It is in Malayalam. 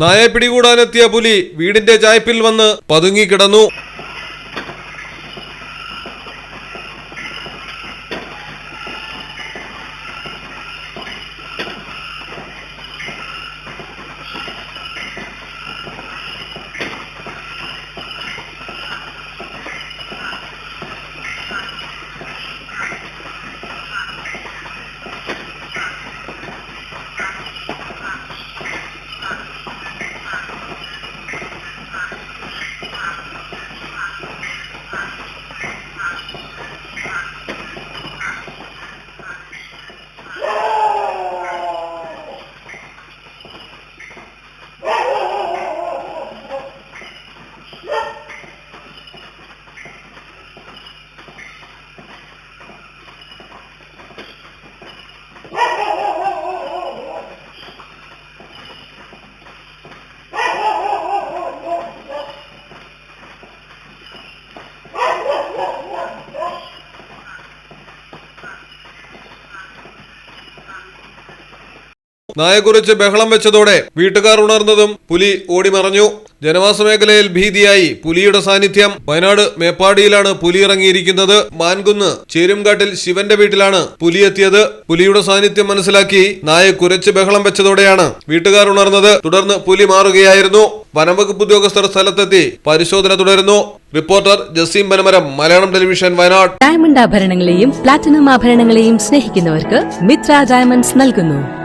നായെ പിടികൂടാനെത്തിയ പുലി വീടിന്റെ ചായ്പിൽ വന്ന് പതുങ്ങിക്കിടന്നു. നായെക്കുറിച്ച് ബഹളം വെച്ചതോടെ വീട്ടുകാർ ഉണർന്നതും പുലി ഓടിമറഞ്ഞു. ജനവാസ മേഖലയിൽ ഭീതിയായി പുലിയുടെ സാന്നിധ്യം. വയനാട് മേപ്പാടിയിലാണ് പുലി ഇറങ്ങിയിരിക്കുന്നത്. മാൻകുന്ന് ചേരുംകാട്ടിൽ ശിവന്റെ വീട്ടിലാണ് പുലി എത്തിയത്. പുലിയുടെ സാന്നിധ്യം മനസ്സിലാക്കി നായ കുരച്ച് ബഹളം വെച്ചതോടെയാണ് വീട്ടുകാർ ഉണർന്നത്. തുടർന്ന് പുലി മാറുകയായിരുന്നു. വനംവകുപ്പ് ഉദ്യോഗസ്ഥർ സ്ഥലത്തെത്തി പരിശോധന തുടരുന്നു. Reporter Jaseem Panamaram Malayalam television Wayanad. Diamond ആഭരണങ്ങളെയും platinum ആഭരണങ്ങളെയും സ്നേഹിക്കുന്നവർക്ക് മിത്ര ഡയമണ്ട്സ് നൽകുന്നു.